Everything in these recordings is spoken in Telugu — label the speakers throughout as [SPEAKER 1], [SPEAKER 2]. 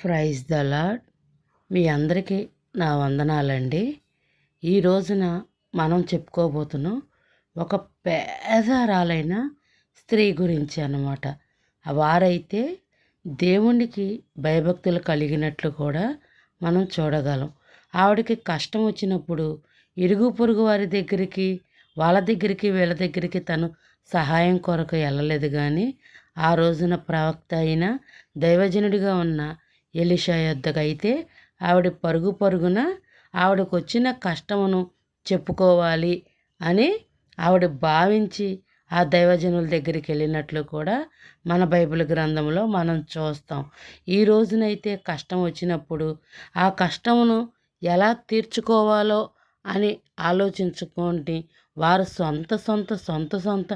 [SPEAKER 1] ప్రైజ్ ద లాడ్ మీ అందరికీ నా వందనాలండి. ఈ రోజున మనం చెప్పుకోబోతున్నాం ఒక పేదరాలైన స్త్రీ గురించి అన్నమాట. వారైతే దేవునికి భయభక్తులు కలిగినట్లు కూడా మనం చూడగలం. ఆవిడకి కష్టం వచ్చినప్పుడు ఇరుగు పొరుగు వారి దగ్గరికి వాళ్ళ దగ్గరికి వీళ్ళ దగ్గరికి తను సహాయం కొరకు వెళ్ళలేదు కానీ ఆ రోజున ప్రవక్త అయిన దైవజనుడిగా ఉన్న ఎలిషా యొద్దకైతే ఆవిడ పరుగు పరుగున ఆవిడకు వచ్చిన కష్టమును చెప్పుకోవాలి అని ఆవిడ భావించి ఆ దైవజనుల దగ్గరికి వెళ్ళినట్లు కూడా మన బైబిల్ గ్రంథంలో మనం చూస్తాం. ఈ రోజునైతే కష్టం వచ్చినప్పుడు ఆ కష్టమును ఎలా తీర్చుకోవాలో అని ఆలోచించుకోండి. వారు సొంత సొంత సొంత సొంత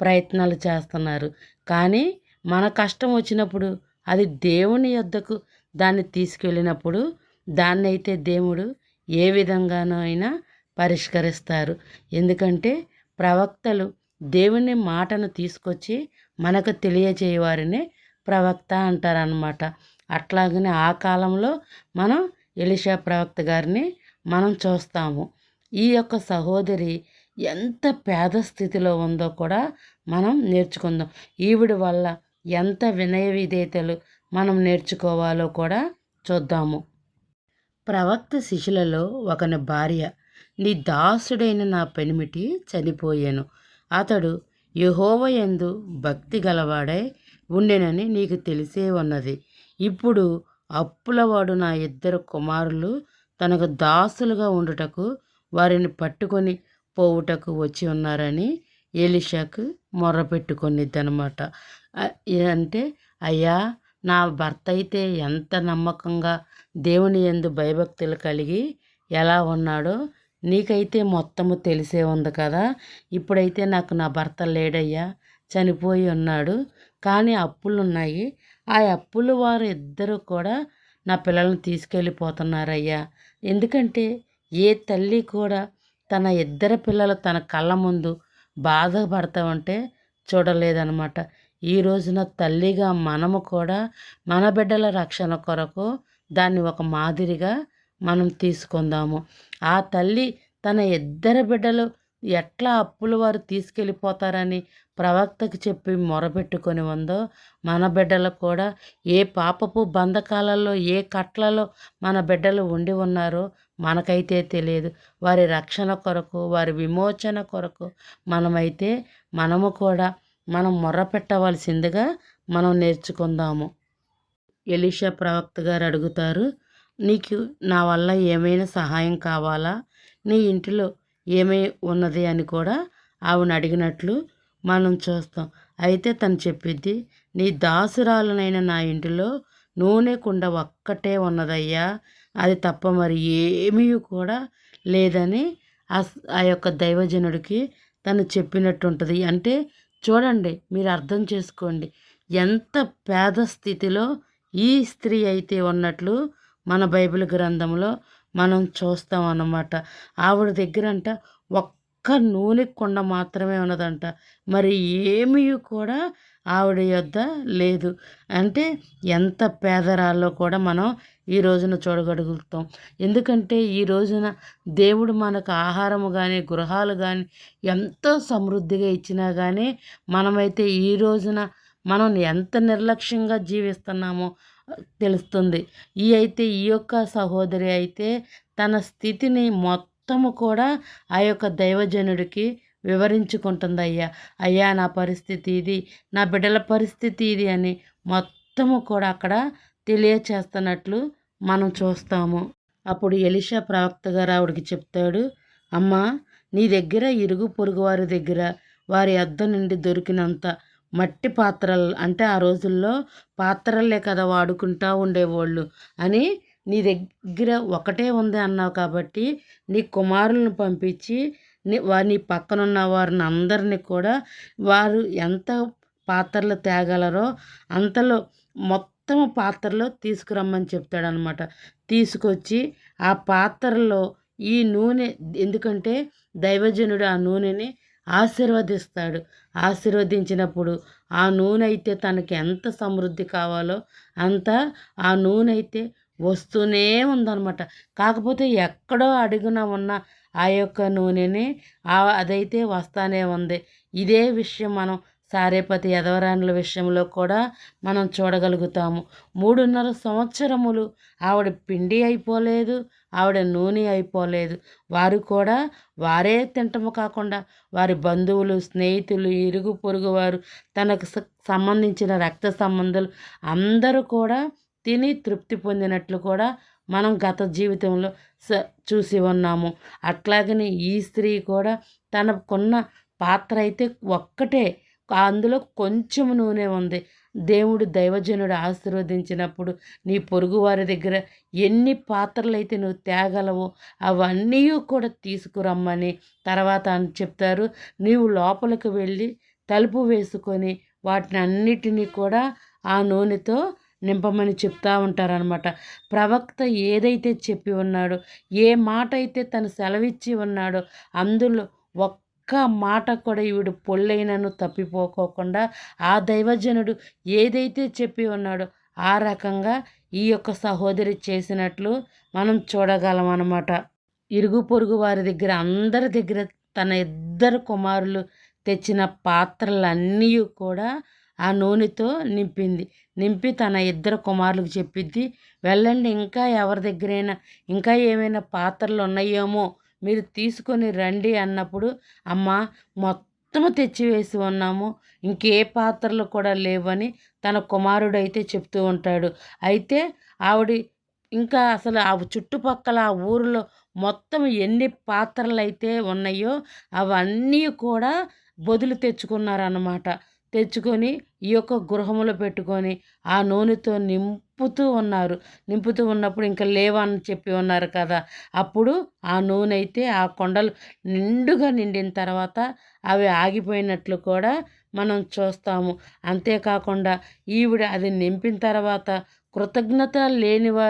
[SPEAKER 1] ప్రయత్నాలు చేస్తున్నారు. కానీ మన కష్టం వచ్చినప్పుడు అది దేవుని యొద్దకు దాన్ని తీసుకెళ్ళినప్పుడు దాన్ని అయితే దేవుడు ఏ విధంగానో అయినా పరిష్కరిస్తారు. ఎందుకంటే ప్రవక్తలు దేవుని మాటను తీసుకొచ్చి మనకు తెలియజేయవారినే ప్రవక్త అంటారనమాట అట్లాగనే ఆ కాలంలో మనం ఎలిషా ప్రవక్త గారిని మనం చూస్తాము. ఈ యొక్క సహోదరి ఎంత పేద స్థితిలో ఉందో కూడా మనం నేర్చుకుందాం. ఈవిడ వల్ల ఎంత వినయ విధేయతలు మనం నేర్చుకోవాలో కూడా చూద్దాము. ప్రవక్త శిష్యులలో ఒకని భార్య నీ దాసుడైన నా పెనిమిటి చనిపోయాను. అతడు యహోవయందు భక్తి గలవాడై ఉండెనని నీకు తెలిసే ఉన్నది. ఇప్పుడు అప్పులవాడు నా ఇద్దరు కుమారులు తనకు దాసులుగా ఉండుటకు వారిని పట్టుకొని పోవుటకు వచ్చి ఉన్నారని ఎలిషాకు మొర్రపెట్టుకొనిద్దనమాట. అంటే అయ్యా నా భర్త అయితే ఎంత నమ్మకంగా దేవుని ఎందు భయభక్తులు కలిగి ఎలా ఉన్నాడో నీకైతే మొత్తము తెలిసే ఉంది కదా. ఇప్పుడైతే నాకు నా భర్త లేడయ్యా చనిపోయి ఉన్నాడు. కానీ అప్పులు ఉన్నాయి ఆ అప్పులు వారు ఇద్దరు కూడా నా పిల్లల్ని తీసుకెళ్ళిపోతున్నారయ్యా. ఎందుకంటే ఏ తల్లి కూడా తన ఇద్దరు పిల్లలు తన కళ్ళ ముందు బాధపడతా ఉంటే చూడలేదనమాట ఈ రోజున తల్లిగా మనము కూడా మన బిడ్డల రక్షణ కొరకు దాన్ని ఒక మాదిరిగా మనం తీసుకుందాము. ఆ తల్లి తన ఇద్దరు బిడ్డలు ఎట్లా అప్పుల వారు తీసుకెళ్ళిపోతారని ప్రవక్తకి చెప్పి మొరబెట్టుకొని ఉందో మన బిడ్డలు కూడా ఏ పాపపు బంధకాలలో ఏ కట్లలో మన బిడ్డలు ఉండి ఉన్నారో మనకైతే తెలియదు. వారి రక్షణ కొరకు వారి విమోచన కొరకు మనమైతే మనము కూడా మనం మొర్రపెట్టవలసిందిగా మనం నేర్చుకుందాము. ఎలీషా ప్రవక్త గారు అడుగుతారు నీకు నా వల్ల ఏమైనా సహాయం కావాలా? నీ ఇంటిలో ఏమై ఉన్నది అని కూడా ఆవిడ అడిగినట్లు మనం చూస్తాం. అయితే తను చెప్పిద్ది నీ దాసురాలనైన నా ఇంటిలో నూనె కుండ ఒక్కటే ఉన్నదయ్యా. అది తప్ప మరి ఏమీ కూడా లేదని ఆ యొక్క దైవజనుడికి తను చెప్పినట్టు ఉంటుంది అంటే చూడండి మీరు అర్థం చేసుకోండి. ఎంత పేద స్థితిలో ఈ స్త్రీ అయితే ఉన్నట్లు మన బైబిల్ గ్రంథంలో మనం చూస్తాం అన్నమాట ఆవిడ దగ్గరంట ఒక్క నూనె కొండ మాత్రమే ఉన్నదంట. మరి ఏమీ కూడా ఆవిడ యొద్ద లేదు. అంటే ఎంత పేదరాల్లో కూడా మనం ఈ రోజున చూడగలుగుతాం. ఎందుకంటే ఈ రోజున దేవుడు మనకు ఆహారము కానీ గృహాలు కానీ ఎంతో సమృద్ధిగా ఇచ్చినా కానీ మనమైతే ఈ రోజున మనం ఎంత నిర్లక్ష్యంగా జీవిస్తున్నామో తెలుస్తుంది. ఈ అయితే ఈ యొక్క సహోదరి అయితే తన స్థితిని మొత్తం మొత్తము కూడా ఆ యొక్క దైవజనుడికి వివరించుకుంటుంది అయ్యా అయ్యా నా పరిస్థితి ఇది నా బిడ్డల పరిస్థితి ఇది అని మొత్తము కూడా అక్కడ తెలియచేస్తున్నట్లు మనం చూస్తాము. అప్పుడు ఎలిషా ప్రవక్త గారు ఆవిడికి చెప్తాడు అమ్మా నీ దగ్గర ఇరుగు పొరుగు వారి దగ్గర వారి అద్ద నుండి దొరికినంత మట్టి పాత్రలు అంటే ఆ రోజుల్లో పాత్రలే కదా వాడుకుంటూ ఉండేవాళ్ళు అని నీ దగ్గర ఒకటే ఉంది అన్నావు కాబట్టి నీ కుమారులను పంపించి నీ నీ పక్కనున్న వారిని అందరినీ కూడా వారు ఎంత పాత్రలు తేగలరో అంతలో మొత్తం పాత్రలో తీసుకురమ్మని చెప్తాడనమాట తీసుకొచ్చి ఆ పాత్రలో ఈ నూనె ఎందుకంటే దైవజనుడు ఆ నూనెని ఆశీర్వదిస్తాడు. ఆశీర్వదించినప్పుడు ఆ నూనె అయితే తనకి ఎంత సమృద్ధి కావాలో అంత ఆ నూనె అయితే వస్తూనే ఉందన్నమాట. కాకపోతే ఎక్కడో అడుగున ఉన్న ఆ యొక్క నూనెని అదైతే వస్తానే ఉంది. ఇదే విషయం మనం సారేపతి యదవరాణుల విషయంలో కూడా మనం చూడగలుగుతాము. మూడున్నర సంవత్సరములు ఆవిడ పిండి అయిపోలేదు ఆవిడ నూనె అయిపోలేదు. వారు కూడా వారే తింటము కాకుండా వారి బంధువులు స్నేహితులు ఇరుగు పొరుగు వారు తనకు సంబంధించిన రక్త సంబంధాలు అందరూ కూడా తిని తృప్తి పొందినట్లు కూడా మనం గత జీవితంలో స చూసి ఉన్నాము. అట్లాగనే ఈ స్త్రీ కూడా తనకున్న పాత్ర అయితే ఒక్కటే. అందులో కొంచెం నూనె ఉంది. దేవుడు దైవజనుడు ఆశీర్వదించినప్పుడు నీ పొరుగువారి దగ్గర ఎన్ని పాత్రలు అయితే నువ్వు తేగలవో అవన్నీ కూడా తీసుకురమ్మని తర్వాత అని చెప్తారు. నీవు లోపలికి వెళ్ళి తలుపు వేసుకొని వాటిని అన్నిటినీ కూడా ఆ నూనెతో నింపమని చెప్తా ఉంటారనమాట ప్రవక్త ఏదైతే చెప్పి ఉన్నాడో ఏ మాట అయితే తను సెలవిచ్చి ఉన్నాడో అందులో ఒక్క మాట కూడా ఈవిడు పొల్లైనను తప్పిపోకోకుండా ఆ దైవజనుడు ఏదైతే చెప్పి ఉన్నాడో ఆ రకంగా ఈ యొక్క సహోదరి చేసినట్లు మనం చూడగలం అన్నమాట ఇరుగు పొరుగు వారి దగ్గర అందరి దగ్గర తన ఇద్దరు కుమారులు తెచ్చిన పాత్రలన్నీ కూడా ఆ నూనెతో నింపింది. నింపి తన ఇద్దరు కుమారులకు చెప్పిద్ది వెళ్ళండి ఇంకా ఎవరి దగ్గరైనా ఇంకా ఏమైనా పాత్రలు ఉన్నాయేమో మీరు తీసుకొని రండి అన్నప్పుడు అమ్మ మొత్తము తెచ్చివేసి ఉన్నాము ఇంకే పాత్రలు కూడా లేవని తన కుమారుడు అయితే చెప్తూ ఉంటాడు. అయితే ఆవిడ ఇంకా అసలు ఆ చుట్టుపక్కల ఆ ఊరిలో మొత్తం ఎన్ని పాత్రలు అయితే ఉన్నాయో అవన్నీ కూడా బదులు తెచ్చుకున్నారన్నమాట. తెచ్చుకొని ఈ యొక్క గృహములో పెట్టుకొని ఆ నూనెతో నింపుతూ ఉన్నారు. నింపుతూ ఉన్నప్పుడు ఇంకా లేవని చెప్పి ఉన్నారు కదా. అప్పుడు ఆ నూనె అయితే ఆ కొండలు నిండుగా నిండిన తర్వాత అవి ఆగిపోయినట్లు కూడా మనం చూస్తాము. అంతేకాకుండా ఈవిడ అది నింపిన తర్వాత కృతజ్ఞత లేనివా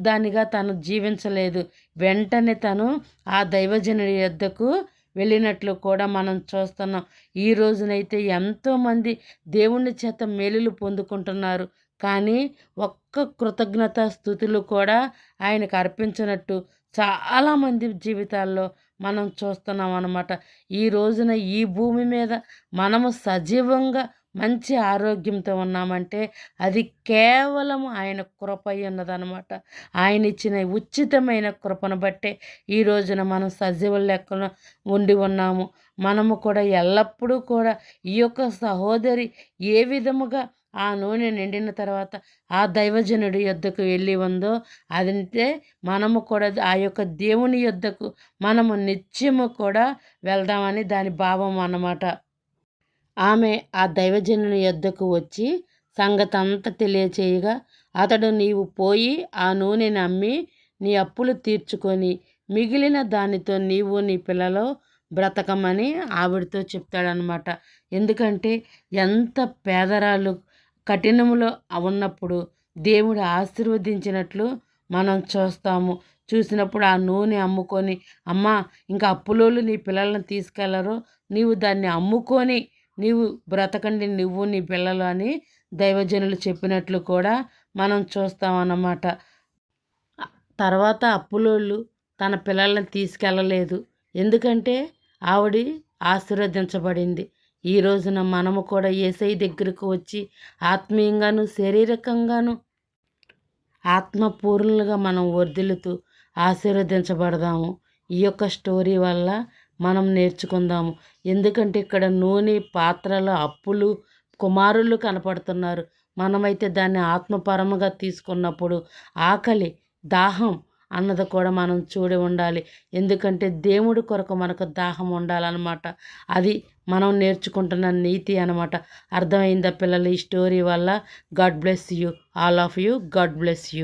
[SPEAKER 1] దానిగా తను జీవించలేదు. వెంటనే తను ఆ దైవజనుడి యొద్దకు వెళ్ళినట్లు కూడా మనం చూస్తున్నాం. ఈ రోజునైతే ఎంతోమంది దేవుని చేత మేలులు పొందుకుంటున్నారు. కానీ ఒక్క కృతజ్ఞత స్థుతులు కూడా ఆయనకు అర్పించినట్టు చాలామంది జీవితాల్లో మనం చూస్తున్నాం అన్నమాట. ఈ రోజున ఈ భూమి మీద మనము సజీవంగా మంచి ఆరోగ్యంతో ఉన్నామంటే అది కేవలం ఆయన కృప ఉన్నదనమాట ఆయన ఇచ్చిన ఉచితమైన కృపను బట్టే ఈ రోజున మనం సజీవ లెక్కన ఉండి ఉన్నాము. మనము కూడా ఎల్లప్పుడూ కూడా ఈ యొక్క సహోదరి ఏ విధముగా ఆ నూనె నిండిన తర్వాత ఆ దైవజనుడి యొద్దకు వెళ్ళి ఉందో అదంటే మనము కూడా ఆ యొక్క దేవుని యొద్దకు మనము నిత్యము కూడా వెళ్దామని దాని భావం అన్నమాట. ఆమె ఆ దైవజనుని యొద్దకు వచ్చి సంగతంతా తెలియచేయగా అతడు నీవు పోయి ఆ నూనెని అమ్మి నీ అప్పులు తీర్చుకొని మిగిలిన దానితో నీవు నీ పిల్లలు బ్రతకమని ఆవిడతో చెప్తాడనమాట ఎందుకంటే ఎంత పేదరాలు కఠినములో ఉన్నప్పుడు దేవుడు ఆశీర్వదించినట్లు మనం చూస్తాము. చూసినప్పుడు ఆ నూనె అమ్ముకొని అమ్మ ఇంకా అప్పులోళ్ళు నీ పిల్లలను తీసుకెళ్ళరు నీవు దాన్ని అమ్ముకొని నీవు బ్రతకండి నువ్వు నీ పిల్లలు అని దైవజనులు చెప్పినట్లు కూడా మనం చూస్తామన్నమాట. తర్వాత అప్పులోళ్ళు తన పిల్లల్ని తీసుకెళ్ళలేదు. ఎందుకంటే ఆవిడ ఆశీర్వదించబడింది. ఈ రోజున మనము కూడా ఏసై దగ్గరకు వచ్చి ఆత్మీయంగాను శారీరకంగాను ఆత్మపూర్ణులుగా మనం వర్ధిల్లుతూ ఆశీర్వదించబడదాము. ఈ యొక్క స్టోరీ వల్ల మనం నేర్చుకుందాము. ఎందుకంటే ఇక్కడ నూనె పాత్రల అప్పులు కుమారులు కనపడుతున్నారు. మనమైతే దాన్ని ఆత్మపరముగా తీసుకున్నప్పుడు ఆకలి దాహం అన్నది కూడా మనం చూడి ఉండాలి. ఎందుకంటే దేవుడి కొరకు మనకు దాహం ఉండాలన్నమాట. అది మనం నేర్చుకుంటున్న నీతి అనమాట అర్థమైందా పిల్లలు? ఈ స్టోరీ వల్ల God bless you. All of you. God bless you.